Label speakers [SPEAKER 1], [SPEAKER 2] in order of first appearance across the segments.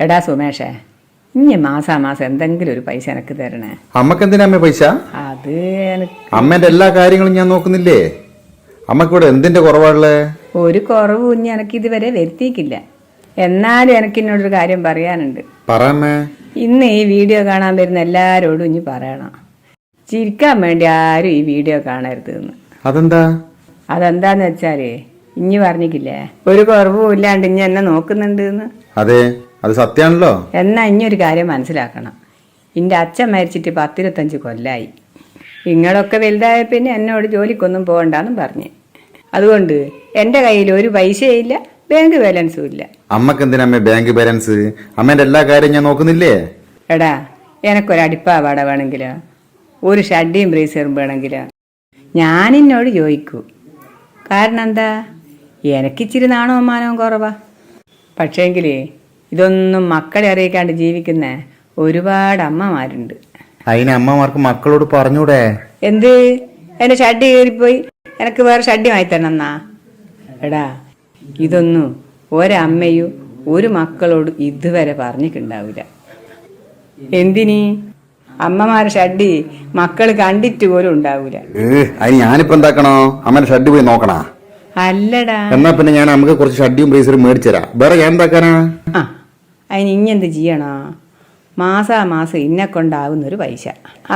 [SPEAKER 1] എടാ സുമേഷേ ഇനി മാസാ മാസം എന്തെങ്കിലും ഒരു പൈസ എനിക്ക് തരണേ.
[SPEAKER 2] അമ്മയ്ക്ക് എന്തിനാ അമ്മ പൈസ?
[SPEAKER 1] അത് എനിക്ക്
[SPEAKER 2] അമ്മേന്റെ എല്ലാ കാര്യങ്ങളും ഞാൻ നോക്കുന്നില്ലേ? അമ്മയ്ക്ക് ഇവിടെ എന്തിന്റെ കുറവാളേ
[SPEAKER 1] ഒരു കുറവും ഇനി എനിക്ക് ഇതുവരെ വരുത്തിയിക്കില്ല എന്നാലും എനിക്ക് എന്നോടൊരു കാര്യം പറയാനുണ്ട്.
[SPEAKER 2] പറയാമേ
[SPEAKER 1] ഇന്ന് ഈ വീഡിയോ കാണാൻ വരുന്ന എല്ലാരോടും ഇനി പറയണം. ചിരിക്കാൻ വേണ്ടി ആരും ഈ വീഡിയോ കാണരുത് എന്ന്
[SPEAKER 2] അതെന്താ?
[SPEAKER 1] അതെന്താന്ന് വെച്ചാലേ ഇനി പറഞ്ഞിക്കില്ലേ ഒരു കുറവും ഇല്ലാണ്ട് ഇനി എന്നെ നോക്കുന്നുണ്ട് എന്ന്
[SPEAKER 2] അതെ. അത് സത്യാണല്ലോ.
[SPEAKER 1] എന്നാ ഇനിയൊരു കാര്യം മനസ്സിലാക്കണം. എന്റെ അച്ഛൻ മരിച്ചിട്ട് പത്തിരുപത്തഞ്ച് കൊല്ലായി. നിങ്ങളൊക്കെ വലുതായ പിന്നെ എന്നോട് ജോലിക്കൊന്നും പോകണ്ടെന്നും പറഞ്ഞു. അതുകൊണ്ട് എന്റെ കയ്യിൽ ഒരു പൈസയില്ല ബാങ്ക് ബാലൻസും ഇല്ല.
[SPEAKER 2] അമ്മയ്ക്ക് എന്തിനാ അമ്മ ബാങ്ക് ബാലൻസ്? അമ്മേന്റെ എല്ലാ കാര്യം ഞാൻ നോക്കുന്നില്ലേ?
[SPEAKER 1] എടാ എനക്കൊരു അടിപ്പാവാട വേണമെങ്കിലോ ഒരു ഷഡിയും ബ്രേസറും വേണമെങ്കിലോ ഞാനിന്നോട് ചോദിക്കൂ. കാരണം എന്താ? എനിക്കിച്ചിരി നാണവും മാനവും കുറവാ. പക്ഷേങ്കിൽ ഇതൊന്നും മക്കളെ അറിയിക്കാണ്ട് ജീവിക്കുന്ന ഒരുപാട് അമ്മമാരുണ്ട്.
[SPEAKER 2] അതിന് അമ്മമാർക്ക് മക്കളോട് പറഞ്ഞൂടെ?
[SPEAKER 1] എന്ത്? എന്റെ ഷഡ്ഡി കയറിപ്പോയി. എനക്ക് വേറെ ഷഡ്ഡി വാങ്ങി എന്നാ. എടാ ഇതൊന്നും ഒരമ്മയും ഒരു മക്കളോട് ഇതുവരെ പറഞ്ഞിട്ടുണ്ടാവില്ല എന്തിനി? അമ്മമാരെ ഷഡ്ഡി മക്കൾ കണ്ടിട്ട് പോലും ഉണ്ടാവൂല.
[SPEAKER 2] അതിന് ഞാനിപ്പോ എന്താക്കണോ? അമ്മേന്റെ ഷഡ് പോയി നോക്കണാ.
[SPEAKER 1] അല്ലടാ.
[SPEAKER 2] എന്നാ പിന്നെ ഞാൻ നമുക്ക് കുറച്ച് ഷഡ്ഡിയും ബ്രേസറും മേടിച്ചുതരാം വേറെ ഞാൻ എന്താക്കാനാ?
[SPEAKER 1] ആ അതിന് ഇഞ്ഞെന്ത് ചെയ്യണോ? മാസാ മാസം ഇന്നെ കൊണ്ടാവുന്നൊരു പൈസ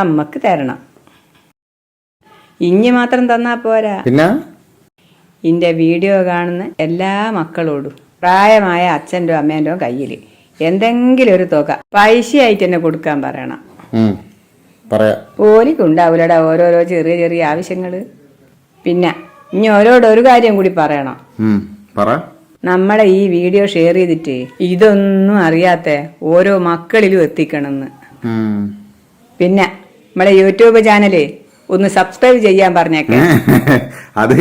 [SPEAKER 1] അമ്മയ്ക്ക് തരണം. ഇഞ്ഞി മാത്രം തന്നാ പോരാ.
[SPEAKER 2] പിന്നെ?
[SPEAKER 1] ഇന്റെ വീഡിയോ കാണുന്ന എല്ലാ മക്കളോടും പ്രായമായ അച്ഛന്റെ അമ്മേന്റെ കയ്യിൽ എന്തെങ്കിലും ഒരു തുക പൈസയായിട്ട് തന്നെ കൊടുക്കാൻ പറയണം. ഓലിക്കുണ്ടാവൂലടാ ഓരോരോ ചെറിയ ചെറിയ ആവശ്യങ്ങൾ പിന്നെ ഇനി ഓരോട് ഒരു കാര്യം കൂടി പറയണം.
[SPEAKER 2] പറ.
[SPEAKER 1] നമ്മളെ ഈ വീഡിയോ ഷെയർ ചെയ്തിട്ട് ഇതൊന്നും അറിയാത്ത ഓരോ മക്കളിലും എത്തിക്കണമെന്ന്. പിന്നെ നമ്മളെ യൂട്യൂബ് ചാനൽ ഒന്ന് സബ്സ്ക്രൈബ് ചെയ്യാൻ പറഞ്ഞേക്കാം.
[SPEAKER 2] അത്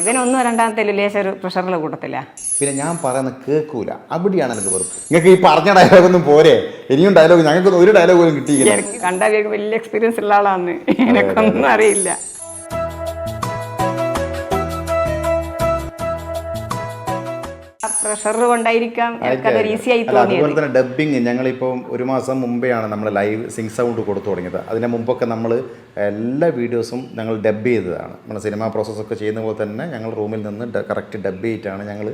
[SPEAKER 1] ഇവനൊന്നും രണ്ടാമത്തെ ഒരു പ്രഷറിലെ കൂട്ടത്തില്ല
[SPEAKER 2] പിന്നെ ഞാൻ പറയുന്നത് കേൾക്കൂല. അവിടെയാണ് എനിക്ക് വെറുപ്പ്. നിങ്ങൾക്ക് ഈ പറഞ്ഞ ഡയലോഗ് ഒന്നും പോരെ? ഇനിയും ഡയലോഗ് ഞങ്ങൾക്ക് ഒരു ഡയലോഗ് പോലും കിട്ടിയില്ല.
[SPEAKER 1] കണ്ടാൽ വലിയ എക്സ്പീരിയൻസ് ഉള്ള ആളാന്ന്. എനിക്കൊന്നും അറിയില്ല. പ്രഷർ കൊണ്ടായിരിക്കാം
[SPEAKER 2] അതുപോലെ തന്നെ ഡബ്ബിങ് ഞങ്ങളിപ്പം ഒരു മാസം മുമ്പെയാണ് നമ്മൾ ലൈവ് സിങ് സൗണ്ട് കൊടുത്തു തുടങ്ങിയത്. അതിന് മുമ്പൊക്കെ നമ്മൾ എല്ലാ വീഡിയോസും ഞങ്ങൾ ഡബ് ചെയ്തതാണ്. നമ്മുടെ സിനിമാ പ്രോസസ്സൊക്കെ ചെയ്യുന്ന പോലെ തന്നെ ഞങ്ങൾ റൂമിൽ നിന്ന് കറക്റ്റ് ഡബ് ചെയ്തിട്ടാണ് ഞങ്ങൾ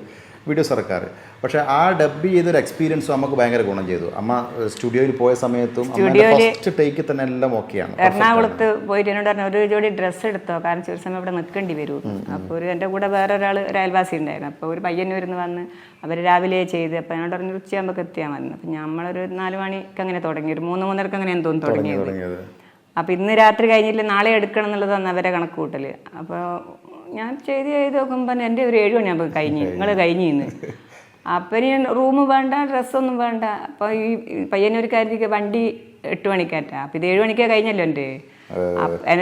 [SPEAKER 2] വീഡിയോസ് സർക്കാർ. പക്ഷേ ആ ഡബ് ചെയ്തൊരു എക്സ്പീരിയൻസും നമുക്ക് ഭയങ്കര ഗുണം ചെയ്തു. അമ്മ സ്റ്റുഡിയോയിൽ പോയ സമയത്തും ഫസ്റ്റ് ടേക്ക് തന്നെ എല്ലാം ഓക്കെയാണ്
[SPEAKER 1] എറണാകുളത്ത് പോയിട്ട് എന്നോട് പറഞ്ഞു ഒരു ജോഡി ഡ്രസ്സ് എടുത്തോ? കാരണം ചെറിയ സമയം ഇവിടെ നിൽക്കേണ്ടി വരും. അപ്പോൾ ഒരു എന്റെ കൂടെ വേറെ ഒരാൾ ഒരു അയൽവാസി ഉണ്ടായിരുന്നു. അപ്പോൾ ഒരു പയ്യന്നൂരിന്ന് വന്ന് അവർ രാവിലെ ചെയ്ത് അപ്പോൾ എന്നോട് പറഞ്ഞു ഉച്ചയാകുമ്പോൾ എത്തിയാൽ മതി. അപ്പം നമ്മളൊരു നാല് മണിക്ക് അങ്ങനെ തുടങ്ങി ഒരു മൂന്ന് മൂന്നരക്ക് അങ്ങനെ എന്തോന്ന് തുടങ്ങി
[SPEAKER 2] തുടങ്ങിയത്.
[SPEAKER 1] അപ്പോൾ ഇന്ന് രാത്രി കഴിഞ്ഞില്ല നാളെ എടുക്കണം എന്നുള്ളതാണ് അവരെ കണക്ക് കൂട്ടൽ അപ്പോൾ ഞാൻ ചെയ്ത് ചെയ്ത് നോക്കുമ്പോൾ എന്റെ ഒരു ഏഴ് മണിയാകുമ്പോൾ കഴിഞ്ഞ്. നിങ്ങൾ കഴിഞ്ഞ് ഇന്ന്. അപ്പം ഇനി റൂം വേണ്ട ഡ്രസ്സൊന്നും വേണ്ട. അപ്പോൾ ഈ പയ്യന്നൂർക്കാരത്തേക്ക് വണ്ടി എട്ട് മണിക്കാറ്റാ. അപ്പം ഇത് ഏഴ് മണിക്കാ കഴിഞ്ഞല്ലോ എന്റെ.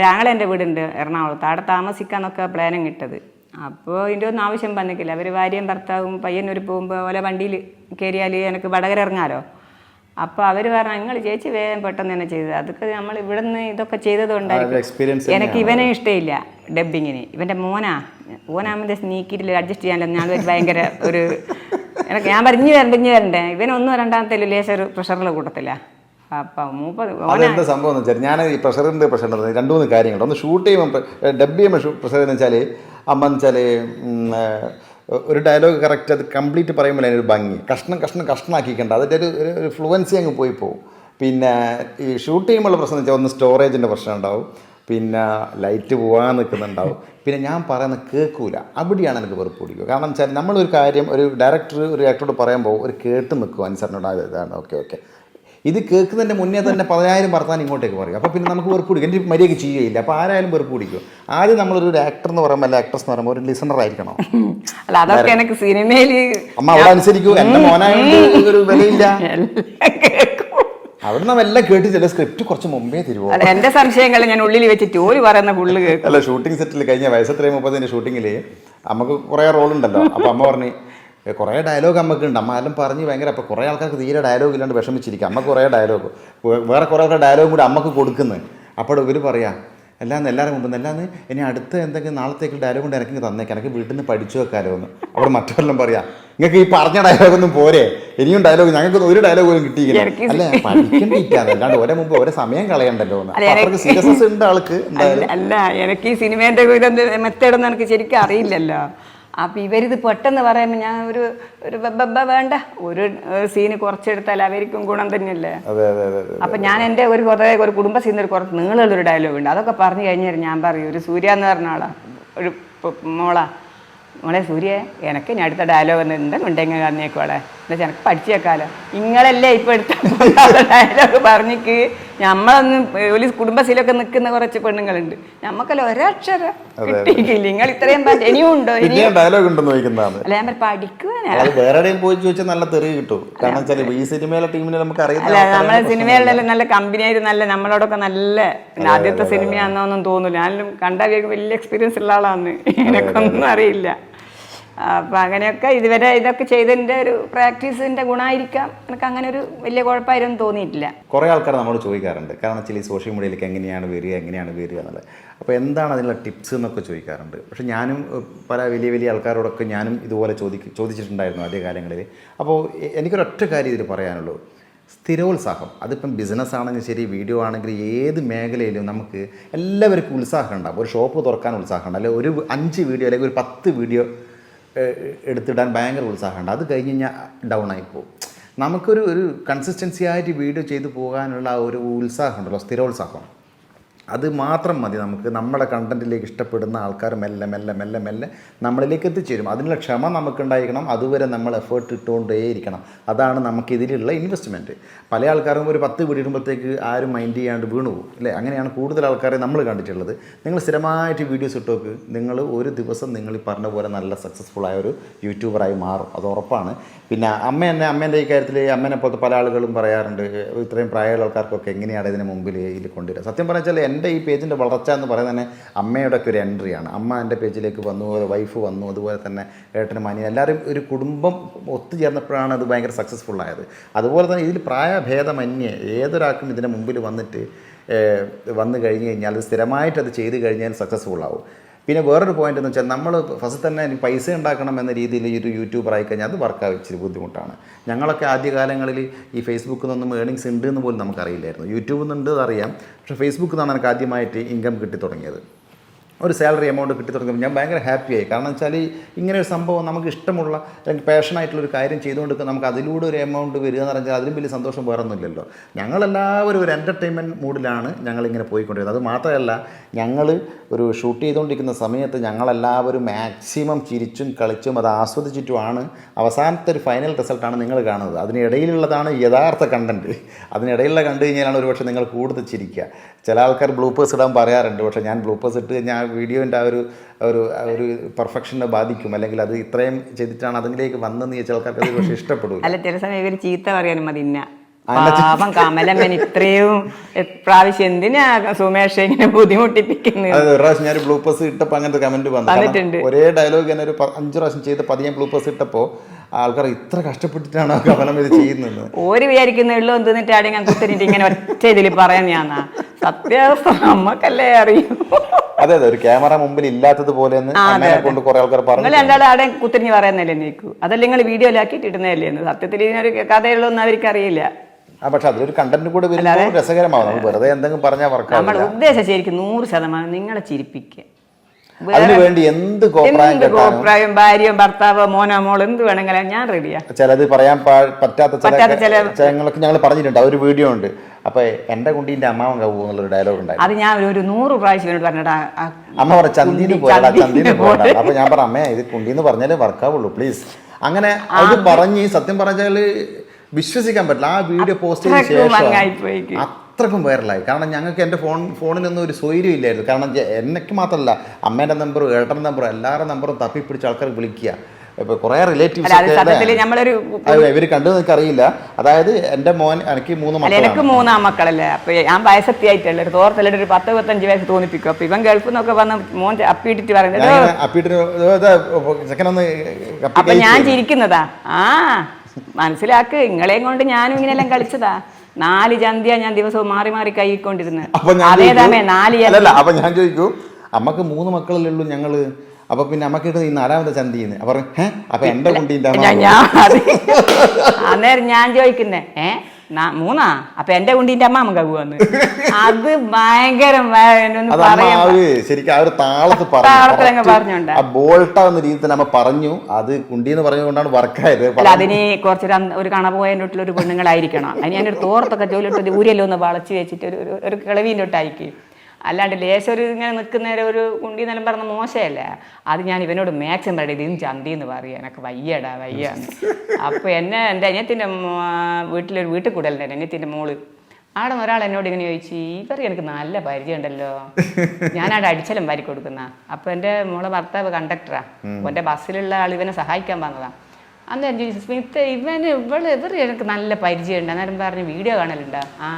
[SPEAKER 1] ഞങ്ങൾ എന്റെ വീടുണ്ട് എറണാകുളത്ത്. അവിടെ താമസിക്കാന്നൊക്കെ പ്ലാനും കിട്ടത് അപ്പോൾ ഇതിന്റെ ഒന്നും ആവശ്യം വന്നിട്ടില്ല. അവർ ഭാര്യയും ഭർത്താവും പയ്യന്നൂർ പോകുമ്പോൾ ഓലെ വണ്ടിയിൽ കയറിയാൽ എനിക്ക് വടകര ഇറങ്ങാലോ. അപ്പോൾ അവർ പറഞ്ഞു നിങ്ങൾ ചേച്ചി വേഗം പെട്ടെന്ന് തന്നെ ചെയ്തത് അതൊക്കെ നമ്മൾ ഇവിടുന്ന് ഇതൊക്കെ ചെയ്തതുകൊണ്ടായിരിക്കും. എനിക്ക് ഇവനെ ഇഷ്ടമില്ല ഡബിങ്ങിന് ഇവന്റെ മോനാ. ഓനാകുമ്പോൾ നീക്കിയിട്ടില്ല അഡ്ജസ്റ്റ് ചെയ്യാനല്ലോ. ഞാൻ ഭയങ്കര ഒരു എനിക്ക് ഞാൻ പറഞ്ഞു വരണ്ട ഇഞ്ഞു വരണ്ടേ. ഇവനൊന്നും രണ്ടാമത്തെ ലേശ ഒരു പ്രഷറിൽ
[SPEAKER 2] കൂട്ടത്തില്ല സംഭവം വെച്ചാൽ ഞാൻ ഈ പ്രഷറിന്റെ പ്രഷർ രണ്ട് മൂന്ന് കാര്യങ്ങളുണ്ട്. ഒന്ന് ഷൂട്ട് ചെയ്യുമ്പോൾ ഡബ് ചെയ്യുമ്പോൾ പ്രഷർ എന്ന് വെച്ചാൽ അമ്മ എന്ന് വെച്ചാൽ ഒരു ഡയലോഗ് കറക്റ്റ് അത് കംപ്ലീറ്റ് പറയുമ്പോൾ അതിനൊരു ഭംഗി. കഷ്ണം കഷ്ണം കഷ്ണമാക്കിക്കണ്ട അതിന്റെ ഒരു ഒരു- ഫ്ലുവൻസി അങ്ങ് പോയി പോകും പിന്നെ ഈ ഷൂട്ട് ചെയ്യുമ്പോഴുള്ള പ്രശ്നം വെച്ചാൽ ഒന്ന് സ്റ്റോറേജിന്റെ പ്രശ്നം ഉണ്ടാവും. പിന്നെ ലൈറ്റ് പോകാൻ നിൽക്കുന്നുണ്ടാവും പിന്നെ ഞാൻ പറയുന്നത് കേൾക്കൂല അവിടെയാണ് എനിക്ക് വെറുപ്പ് പിടിക്കുക. കാരണം വെച്ചാൽ നമ്മളൊരു കാര്യം ഒരു ഡയറക്ടർ ഒരു ആക്ടറോട് പോകും ഒരു കേട്ട് നിൽക്കും. അനുസരണോട് ഇതാണ്. ഓക്കെ ഓക്കെ ഇത് കേൾക്കുന്നതിന്റെ മുന്നേ തന്നെ പതിനായിരം ഭർത്താൻ ഇങ്ങോട്ടേക്ക് പറയും. അപ്പോൾ പിന്നെ നമുക്ക് വെറുപ്പ് പിടിക്കും. എന്റെ മര്യാദയ്ക്ക് ചെയ്യുകയില്ല അപ്പോൾ ആരായാലും വെറുപ്പ് പിടിക്കും. ആദ്യം നമ്മളൊരു ആക്ടർ എന്ന് പറയുമ്പോൾ അല്ല ആക്ട്രസ് എന്ന് പറയുമ്പോൾ ഒരു ലിസണർ ആയിരിക്കണം?
[SPEAKER 1] അല്ല അതൊക്കെ എനിക്ക് സിനിമയിൽ
[SPEAKER 2] അമ്മ അവിടെ അനുസരിക്കൂ. എന്റെ മോനായോണ്ട് ഒരു വിലയില്ല. അവിടെ നമ്മൾ എല്ലാം കേട്ട് ചില സ്ക്രിപ്റ്റ് കുറച്ച് മുമ്പേ തരുമോ
[SPEAKER 1] എന്റെ സംശയങ്ങൾ ഞാൻ ഉള്ളിൽ വെച്ചിട്ട് ഓര് പറയുന്ന ഫുള്ള് കേൾക്കും.
[SPEAKER 2] അല്ല ഷൂട്ടിംഗ് സെറ്റിൽ കഴിഞ്ഞ വയസ്സത്രയും മുപ്പതിന്റെ ഷൂട്ടിങ്ങിൽ നമുക്ക് കുറേ റോൾ ഉണ്ടല്ലോ. അപ്പോൾ അമ്മ പറഞ്ഞു "ഏ, കുറേ ഡയലോഗ് അമ്മയ്ക്ക് ഉണ്ട് അമ്മ എല്ലാം പറഞ്ഞ് ഭയങ്കര അപ്പോൾ കുറേ ആൾക്കാർക്ക് തീരെ ഡയലോഗ് ഇല്ലാണ്ട് വിഷമിച്ചിരിക്കും. അമ്മ കുറേ ഡയലോഗ് വേറെ കുറേ കുറേ ഡയലോഗ് കൂടി അമ്മയ്ക്ക് കൊടുക്കുന്നു. അപ്പോൾ ഇവർ പറയാം അല്ലാന്ന് എല്ലാവരും മുമ്പ് അല്ലാന്ന് ഇനി അടുത്ത എന്തെങ്കിലും നാളത്തേക്ക് ഡയലോഗ് കൊണ്ട് എനിക്ക് തന്നേക്ക് എനിക്ക് വീട്ടിൽ നിന്ന് പഠിച്ചു വെക്കാലോ എന്ന് അവിടെ മറ്റവരെല്ലാം പറയാം നിങ്ങൾക്ക് ഈ പറഞ്ഞ ഡയലോഗൊന്നും പോരെ. ഇനിയും ഡയലോഗ് ഞങ്ങൾക്ക് ഒരു ഡയലോഗ് പോലും കിട്ടിയില്ല അല്ലേ? പഠിക്കേണ്ടിട്ടാണ് അല്ലാണ്ട് ഒരേ മുമ്പ് ഒരേ സമയം കളയണ്ടല്ലോ സീരിയസ്നെസ് ഉണ്ട് ആൾക്ക്
[SPEAKER 1] അല്ല എനിക്ക് ഈ സിനിമേന്റെ മെത്തേഡ് മെത്തേഡൊന്നും എനിക്ക് ശരിക്കും അറിയില്ലല്ലോ. അപ്പം ഇവരിത് പെട്ടെന്ന് പറയുമ്പോൾ ഞാൻ ഒരു ഒരു വേണ്ട. ഒരു സീന് കുറച്ചെടുത്താൽ അവർക്കും ഗുണം തന്നെയല്ലേ? അപ്പം ഞാൻ എന്റെ ഒരു കുറേ ഒരു കുടുംബ സീനിൽ കുറച്ച് നീളമുള്ളൊരു ഡയലോഗ് ഉണ്ട്. അതൊക്കെ പറഞ്ഞു കഴിഞ്ഞാൽ ഞാൻ പറയും ഒരു സൂര്യ എന്ന് പറഞ്ഞ ആളാ. ഒരു മോളാ. മോളെ സൂര്യ എനക്ക് ഞാൻ അടുത്ത ഡയലോഗ് എന്തെങ്കിലും ഉണ്ടെങ്കിൽ തന്നേക്കോളെ എന്താ എനിക്ക് പഠിച്ചു വെക്കാലോ നിങ്ങളല്ലേ ഇപ്പം എടുത്ത ഡയലോഗ് പറഞ്ഞിക്ക് നമ്മളൊന്നും ഒരു കുടുംബശ്രീയിലൊക്കെ നിൽക്കുന്ന കുറച്ച് പെണ്ണുങ്ങളുണ്ട്. നമുക്കല്ല ഒരക്ഷരം കിട്ടിയില്ല നിങ്ങൾ ഇത്രയും ഇനിയും ഉണ്ടോ?
[SPEAKER 2] ഡയലോഗ് ഉണ്ടെന്ന് ചോദിക്കുന്നതാണ്.
[SPEAKER 1] അല്ല ഞാൻ
[SPEAKER 2] വേറെ പോയി ചോദിച്ചാൽ നല്ല തെറി കിട്ടും. കാരണം ഈ സിനിമയിലെ ടീമിനെ നമുക്ക്
[SPEAKER 1] അറിയില്ല
[SPEAKER 2] അറിയാം
[SPEAKER 1] നമ്മളെ സിനിമകളിലെല്ലാം നല്ല കമ്പനിയായിട്ട് നല്ല നമ്മളോടൊക്കെ നല്ല ആദ്യത്തെ സിനിമയാണെന്നൊന്നും തോന്നില്ല ഞാനും കണ്ട വലിയ എക്സ്പീരിയൻസ് ഉള്ള ആളാന്ന്. എനിക്കൊന്നും അറിയില്ല. അപ്പം അങ്ങനെയൊക്കെ ഇതുവരെ ഇതൊക്കെ ചെയ്തതിന്റെ ഒരു പ്രാക്ടീസിന്റെ ഗുണമായിരിക്കാം എനിക്ക് അങ്ങനെ ഒരു വലിയ കുഴപ്പമായിരുന്നു തോന്നിയിട്ടില്ല.
[SPEAKER 2] കുറേ ആൾക്കാർ നമ്മൾ ചോദിക്കാറുണ്ട്. കാരണം വെച്ചാൽ ഈ സോഷ്യൽ മീഡിയയിലേക്ക് എങ്ങനെയാണ് വരിക എങ്ങനെയാണ് വരിക എന്നുള്ളത്. അപ്പോൾ എന്താണ് അതിനുള്ള ടിപ്സ് എന്നൊക്കെ ചോദിക്കാറുണ്ട്. പക്ഷേ ഞാനും പല വലിയ വലിയ ആൾക്കാരോടൊക്കെ ഞാനും ഇതുപോലെ ചോദി ചോദിച്ചിട്ടുണ്ടായിരുന്നു ആദ്യ കാലങ്ങളിൽ അപ്പോൾ എനിക്കൊരൊറ്റ കാര്യം ഇതിൽ പറയാനുള്ളൂ. സ്ഥിരോത്സാഹം. അതിപ്പം ബിസിനസ് ആണെങ്കിലും ശരി വീഡിയോ ആണെങ്കിലും ഏത് മേഖലയിലും നമുക്ക് എല്ലാവർക്കും ഉത്സാഹം ഉണ്ടാകും ഒരു ഷോപ്പ് തുറക്കാൻ ഉത്സാഹം ഉണ്ടാകും അല്ലെങ്കിൽ ഒരു അഞ്ച് വീഡിയോ അല്ലെങ്കിൽ ഒരു പത്ത് വീഡിയോ എടുത്തിടാൻ ഭയങ്കര ഉത്സാഹമുണ്ട്. അത് കഴിഞ്ഞ് കഴിഞ്ഞാൽ ഡൗൺ ആയി പോകും. നമുക്കൊരു ഒരു കൺസിസ്റ്റൻസി ആയിട്ട് വീഡിയോ ചെയ്തു പോകാനുള്ള ഒരു ഉത്സാഹമുണ്ടല്ലോ സ്ഥിരോത്സാഹം. അത് മാത്രം മതി നമുക്ക്. നമ്മുടെ കണ്ടന്റിലേക്ക് ഇഷ്ടപ്പെടുന്ന ആൾക്കാർ മെല്ലെ മെല്ലെ മെല്ലെ മെല്ലെ നമ്മളിലേക്ക് എത്തിച്ചേരും. അതിനുള്ള ക്ഷമ നമുക്കുണ്ടായിരിക്കണം. അതുവരെ നമ്മൾ എഫേർട്ട് ഇട്ടുകൊണ്ടേയിരിക്കണം. അതാണ് നമുക്ക് ഇതിലുള്ള ഇൻവെസ്റ്റ്മെന്റ് പല ആൾക്കാരും ഒരു പത്ത് വീടിടുമ്പോഴത്തേക്ക് ആരും മൈൻഡ് ചെയ്യാണ്ട് വീണു പോകും അല്ലേ? അങ്ങനെയാണ് കൂടുതൽ ആൾക്കാരെ നമ്മൾ കണ്ടിട്ടുള്ളത്. നിങ്ങൾ സ്ഥിരമായിട്ട് വീഡിയോസ് ഇട്ടോക്ക്. നിങ്ങൾ ഒരു ദിവസം നിങ്ങൾ ഈ പറഞ്ഞ പോലെ നല്ല സക്സസ്ഫുൾ ആയ ഒരു യൂട്യൂബറായി മാറും. അത് ഉറപ്പാണ്. പിന്നെ അമ്മ എന്നെ അമ്മേന്റെ ഈ കാര്യത്തിൽ അമ്മേനെ പോലത്തെ പല ആളുകളും പറയാറുണ്ട്. ഇത്രയും പ്രായമുള്ള ആൾക്കാർക്കൊക്കെ എങ്ങനെയാണ് ഇതിന് മുമ്പിൽ ഇതിൽ കൊണ്ടുവരിക? സത്യം പറഞ്ഞാൽ എന്റെ ഈ പേജിന്റെ വളർച്ച എന്ന് പറയുന്നത് തന്നെ അമ്മയുടെ ഒക്കെ ഒരു എൻട്രിയാണ് അമ്മ എന്റെ പേജിലേക്ക് വന്നു അതുപോലെ വൈഫ് വന്നു അതുപോലെ തന്നെ ഏട്ടനും അനിയൻ എല്ലാവരും ഒരു കുടുംബം ഒത്തുചേർന്നപ്പോഴാണ് അത് ഭയങ്കര സക്സസ്ഫുൾ ആയത്. അതുപോലെ തന്നെ ഇതിൽ പ്രായഭേദമന്യേ ഏതൊരാൾക്കും ഇതിന്റെ മുമ്പിൽ വന്നിട്ട് വന്നു കഴിഞ്ഞ് കഴിഞ്ഞാൽ സ്ഥിരമായിട്ട് അത് ചെയ്ത് കഴിഞ്ഞാൽ സക്സസ്ഫുൾ ആവും. പിന്നെ വേറൊരു പോയിന്റ് എന്ന് വെച്ചാൽ നമ്മൾ ഫസ്റ്റ് തന്നെ പൈസ ഉണ്ടാക്കണം എന്ന രീതിയിൽ ഈ ഒരു യൂട്യൂബർ ആയി കഴിഞ്ഞാൽ അത് വർക്കാവും ഇച്ചിരി ബുദ്ധിമുട്ടാണ്. ഞങ്ങളൊക്കെ ആദ്യകാലങ്ങളിൽ ഈ ഫേസ്ബുക്കിൽ നിന്നും ഏണിങ്സ് ഉണ്ട് എന്ന് പോലും നമുക്കറിയില്ലായിരുന്നു. യൂട്യൂബിൽ നിന്നുണ്ട് അറിയാം. പക്ഷേ ഫേസ്ബുക്കിൽ നിന്നാണ് എനിക്ക് ആദ്യമായിട്ട് ഇൻകം കിട്ടി തുടങ്ങിയത്. ഒരു സാലറി എമൗണ്ട് കിട്ടി തുടങ്ങുമ്പോൾ ഞാൻ ഭയങ്കര ഹാപ്പിയായി കാരണം വെച്ചാൽ ഇങ്ങനെ ഒരു സംഭവം നമുക്ക് ഇഷ്ടമുള്ള അല്ലെങ്കിൽ പാഷനായിട്ടുള്ള ഒരു കാര്യം ചെയ്തുകൊണ്ട് നമുക്ക് അതിലൂടെ ഒരു എമൗണ്ട് വരിക എന്ന് പറഞ്ഞാൽ അതിലും വലിയ സന്തോഷം വേറെ ഒന്നുമില്ലല്ലോ ഞങ്ങളെല്ലാവരും ഒരു എന്റർടൈൻമെന്റ് മൂഡിലാണ് ഞങ്ങളിങ്ങനെ പോയിക്കൊണ്ടിരുന്നത്. അത് മാത്രമല്ല ഞങ്ങൾ ഒരു ഷൂട്ട് ചെയ്തുകൊണ്ടിരിക്കുന്ന സമയത്ത് ഞങ്ങളെല്ലാവരും മാക്സിമം ചിരിച്ചും കളിച്ചും അത് ആസ്വദിച്ചിട്ടുമാണ് അവസാനത്തെ ഒരു ഫൈനൽ റിസൾട്ടാണ് നിങ്ങൾ കാണുന്നത്. അതിനിടയിലുള്ളതാണ് യഥാർത്ഥ കണ്ടന്റ് അതിനിടയിലുള്ള കണ്ടു കഴിഞ്ഞാലാണ് ഒരുപക്ഷെ നിങ്ങൾ കൂടുതൽ ചിരിക്കുക. ചില ആൾക്കാർ ബ്ലൂപ്പേഴ്സ് ഇടാൻ പറയാറുണ്ട്. പക്ഷേ ഞാൻ ബ്ലൂപ്പേഴ്സ് ഇട്ട് കഴിഞ്ഞാൽ വീഡിയോന്റെ ആ ഒരു ഒരു ഒരു പെർഫെക്ഷനെ ബാധിക്കും. അല്ലെങ്കിൽ അത് ഇത്രയും ചെയ്തിട്ടാണ് അതിലേക്ക് വന്നെന്ന് ചോദിച്ചാൽ ആൾക്കാർക്ക് അത് പക്ഷേ ഇഷ്ടപ്പെടും
[SPEAKER 1] അല്ല ചില സമയം ഇവർ ചീത്ത പറയാനും മതി ഇന്ന പാപം കമലമ്മൻ ഇത്രയും പ്രാവശ്യം എന്തിനാ സുമേഷ് ഇങ്ങനെ ബുദ്ധിമുട്ടിപ്പിക്കുന്നത്?
[SPEAKER 2] ഒരു പ്രാവശ്യം ഞാൻ ബ്ലൂപ്പേഴ്സ് ഇട്ടപ്പോൾ അങ്ങനത്തെ കമന്റ് വന്നു.
[SPEAKER 1] വന്നിട്ടുണ്ട്.
[SPEAKER 2] ഒരേ ഡയലോഗ് തന്നെ ഒരു അഞ്ചു പ്രാവശ്യം ചെയ്ത് പതിയെ ബ്ലൂപ്പേഴ്സ് ഇട്ടപ്പോൾ ആൾക്കാർ ഇത്ര കഷ്ടപ്പെട്ടിട്ടാണ് കമലം ഇത് ചെയ്യുന്നത്?
[SPEAKER 1] ഓര് വിചാരിക്കുന്ന ഉള്ളു തിന്നിട്ട് ആടെ ഞാൻ കുത്തിരിട്ട് ഇങ്ങനെ ഒറ്റ ഇതിൽ പറയാൻ ഞാനാ. സത്യാവസ്ഥ നമ്മക്കല്ലേ അറിയൂ.
[SPEAKER 2] അതെ അതെ ഒരു ക്യാമറ മുമ്പിൽ ഇല്ലാത്തത് പോലെ കൊണ്ട് കുറെ ആൾക്കാർ
[SPEAKER 1] നിങ്ങൾ
[SPEAKER 2] പറഞ്ഞു
[SPEAKER 1] രണ്ടാളും ആടെ കുത്തിരിഞ്ഞ് പറയുന്നല്ലേ നീക്കു? അതല്ല നിങ്ങൾ വീഡിയോയിലാക്കിയിട്ട് ഇടുന്നതല്ലേ എന്ന്. സത്യത്തിൽ ഇതിനൊരു കഥയുള്ളൊന്നും അവർക്കറിയില്ല
[SPEAKER 2] ആ പക്ഷെ അതിലൊരു കണ്ടന്റ് കൂടെ വരുമ്പോൾ രസകരമാവും. വെറുതെ എന്തെങ്കിലും പറഞ്ഞാൽ
[SPEAKER 1] നമ്മൾ
[SPEAKER 2] നമ്മുടെ
[SPEAKER 1] ഉദ്ദേശം ശരിക്കും നൂറ് ശതമാനം നിങ്ങളെ ചിരിപ്പിക്കുക
[SPEAKER 2] അതിനു വേണ്ടി എന്ത് കോപ്രായം
[SPEAKER 1] ഭാര്യ ഭർത്താവ് മോൾ മോനോ മോളോ എന്ത് വേണമെങ്കിലും ഞാൻ റെഡിയാ
[SPEAKER 2] ചിലത് പറയാൻ പറ്റാത്ത ചില
[SPEAKER 1] ചില-
[SPEAKER 2] ഞങ്ങൾ പറഞ്ഞിട്ടുണ്ട്. ആ ഒരു വീഡിയോ ഉണ്ട്. അപ്പൊ എന്റെ കുണ്ടീന്റെ അമ്മാവൻ കവു എന്നുള്ളൊരു ഡയലോഗ് ഉണ്ടായി
[SPEAKER 1] അത് ഞാൻ ഒരു- നൂറ് പ്രാവശ്യം എന്നോട് പറഞ്ഞിട്ടാ
[SPEAKER 2] അമ്മ പറ ചന്തിന് പോയടാ
[SPEAKER 1] ചന്തിന്
[SPEAKER 2] ചന്തിന് അപ്പൊ ഞാൻ പറ അമ്മേ ഇത് കുണ്ടിന്ന് പറഞ്ഞാലേ വർക്കാവുള്ളൂ പ്ലീസ് അങ്ങനെ അത് പറഞ്ഞ് സത്യം പറഞ്ഞാൽ വിശ്വസിക്കാൻ പറ്റില്ല. ആ വീഡിയോ പോസ്റ്റ് ചെയ്ത ശേഷം. അത്രക്കും വൈറലായി കാരണം ഞങ്ങൾക്ക് എന്റെ ഫോൺ ഫോണിലൊന്നും ഒരു സ്വൈര്യം ഇല്ലായിരുന്നു. കാരണം എന്നെക്ക് എനിക്ക് മാത്രമല്ല അമ്മേന്റെ നമ്പറും ഏട്ടന്റെ നമ്പറും എല്ലാവരുടെ നമ്പറും തപ്പി പിടിച്ച് ആൾക്കാർ വിളിക്കുക. ഇപ്പോൾ കുറേ റിലേറ്റീവ്സ് ഇവർ കണ്ടു എനിക്ക് അറിയില്ല. അതായത് എന്റെ മോൻ എനിക്ക് മൂന്ന്
[SPEAKER 1] മക്കൾ എനിക്ക് മൂന്നാം മക്കളല്ലേ അപ്പോൾ ഞാൻ വയസ്സത്തിയായിട്ടുള്ള. ഒരു തോർത്തല്ലേ ഒരു പത്ത് പത്തഞ്ച് വയസ്സ് തോന്നിപ്പിക്കും. അപ്പോൾ ഇവൻ ഗൾഫിൽ നിന്നൊക്കെ വന്ന് മോൻ അപ്പിയിട്ടിട്ട് പറയുന്നത് അപ്പൊ ഞാൻ ചിരിക്കുന്നതാ. ആ മനസ്സിലാക്ക്. ഇങ്ങളെയും കൊണ്ട് ഞാനും ഇങ്ങനെയെല്ലാം കളിച്ചതാ. നാല് ചന്തിയാ ഞാൻ ദിവസവും മാറി മാറി കൈക്കൊണ്ടിരുന്നത്.
[SPEAKER 2] അപ്പൊ ഞാൻ
[SPEAKER 1] അതേതാമേ
[SPEAKER 2] ചോദിക്കും-
[SPEAKER 1] നാല് ചന്തി.
[SPEAKER 2] അല്ലല്ല അപ്പൊ ഞാൻ ചോദിക്കൂ അമ്മയ്ക്ക് മൂന്ന് മക്കളല്ലേ ഉള്ളൂ ഞങ്ങൾ? അപ്പൊ പിന്നെ അമ്മയ്ക്ക് ഇട്ട് ഈ നാലാമത്തെ ചന്തിന്ന് അപ്പൊ പറഞ്ഞു, ഹേ? അപ്പൊ എന്റെ കുണ്ടീന്റെ
[SPEAKER 1] അന്നേരം ഞാൻ ചോദിക്കുന്നേ ഏ? നാ- മൂന്നാ? അപ്പൊ എന്റെ കുണ്ടിന്റെ അമ്മ നമുക്ക് പോവാന്ന് അത് ഭയങ്കര
[SPEAKER 2] പറഞ്ഞു. അത് കുണ്ടി എന്ന് പറഞ്ഞുകൊണ്ടാണ് വർക്കായത്.
[SPEAKER 1] അല്ല അതിന് കുറച്ചൊരു ഒരു കണ പോയതിന്റെ ഒരു പെണ്ണുങ്ങളായിരിക്കണം. അതിന് ഞാനൊരു തോർത്തൊക്കെ ജോലി ഇട്ട് ഊരിയല്ലോ ഒന്ന് വളച്ച് വെച്ചിട്ട് ഒരു ഒരു- കിളവിന്റെ ഇട്ടായിരിക്കും അല്ലാണ്ട് ലേശം ഒരു ഇങ്ങനെ നിൽക്കുന്നേരം ഒരു കുണ്ടി നിലം പറഞ്ഞ മോശമല്ലേ? അത് ഞാൻ ഇവനോട് മാക്സിമം റെഡി ഇതും ചന്തി എന്ന് പറയുക. എനക്ക് വയ്യടാ വയ്യാന്ന് അപ്പോൾ എന്നെ എന്റെ അനിയത്തിന്റെ വീട്ടിലൊരു വീട്ടിൽ കൂടലുണ്ടായിരുന്നു അനിയത്തിന്റെ മോൾ. ആടെ ഒരാൾ എന്നോട് ഇങ്ങനെ ചോദിച്ചു ഇവർ എനിക്ക് നല്ല പരിചയം ഉണ്ടല്ലോ. ഞാനവിടെ അടിച്ചലും വാരി കൊടുക്കുന്ന. അപ്പോൾ എന്റെ മോളെ ഭർത്താവ് കണ്ടക്ടറാ എന്റെ ബസ്സിലുള്ള ആൾ ഇവനെ സഹായിക്കാൻ വന്നതാ. അന്ന് സ്മിത്ത് ഇവന് ഇവൾ ഇവർ എനിക്ക് നല്ല പരിചയമുണ്ട് അന്നേരം പറഞ്ഞു വീഡിയോ കാണലുണ്ടോ? ആ.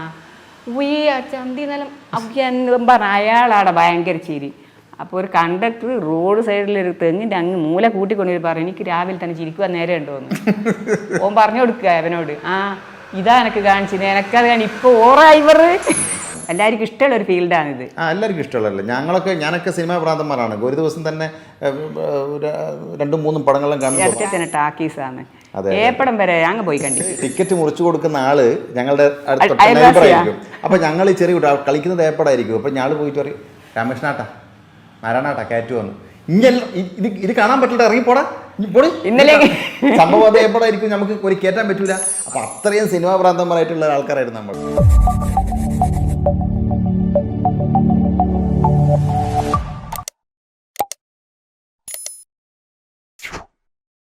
[SPEAKER 1] ഉയ്യ ചന്തി നിലം. അഭ്യന്തം പറഞ്ഞ അയാളാടെ ഭയങ്കര ചിരി. അപ്പോൾ ഒരു കണ്ടക്ടർ റോഡ് സൈഡിൽ ഒരു തെങ്ങിന്റെ അങ്ങ് മൂല കൂട്ടിക്കൊണ്ടു പറഞ്ഞു എനിക്ക് രാവിലെ തന്നെ ചിരിക്കുവാൻ നേരെ ഉണ്ടോന്ന് ഓൻ പറഞ്ഞു കൊടുക്കുക അവനോട് ആ ഇതാ എനക്ക് കാണിച്ചത്. എനക്കത് കാണി ഇപ്പോൾ ഓറാ ഇവർ. എല്ലാവർക്കും ഇഷ്ടമുള്ള ഒരു ഫീൽഡാണിത്
[SPEAKER 2] ആ എല്ലാവർക്കും ഇഷ്ടമുള്ളതല്ലേ. ഞങ്ങളൊക്കെ ഞാനൊക്കെ സിനിമാ പ്രാന്തന്മാരാണ് ഒരു ദിവസം തന്നെ രണ്ടും മൂന്നും
[SPEAKER 1] പടങ്ങളെല്ലാം കാണുന്നത് ടാക്കീസാണ്. ഏപ്പടം വരെ അങ്ങ് പോയി കണ്ടി.
[SPEAKER 2] ടിക്കറ്റ് മുറിച്ചു കൊടുക്കുന്ന ആൾ ഞങ്ങളുടെ? നൈബറായിരിക്കും അപ്പൊ ഞങ്ങൾ ചെറിയ കുട്ടി കളിക്കുന്നത് ഏപ്പടായിരിക്കും. അപ്പൊ ഞങ്ങൾ പോയിട്ട് പറയും രാമകൃഷ്ണാട്ടാ നാരായണാട്ടാ കയറ്റു വന്നു. ഇങ്ങനെ ഇത് ഇത് കാണാൻ പറ്റില്ല ഇറങ്ങിപ്പോടാ പോടാ.
[SPEAKER 1] ഇന്നലെ-
[SPEAKER 2] സംഭവം അത് ഏപ്പടായിരിക്കും നമുക്ക് ഒരു കയറ്റാൻ പറ്റൂല. അപ്പൊ അത്രയും സിനിമാ ഭ്രാന്തന്മാരായിട്ടുള്ള ആൾക്കാരായിരുന്നു നമ്മൾ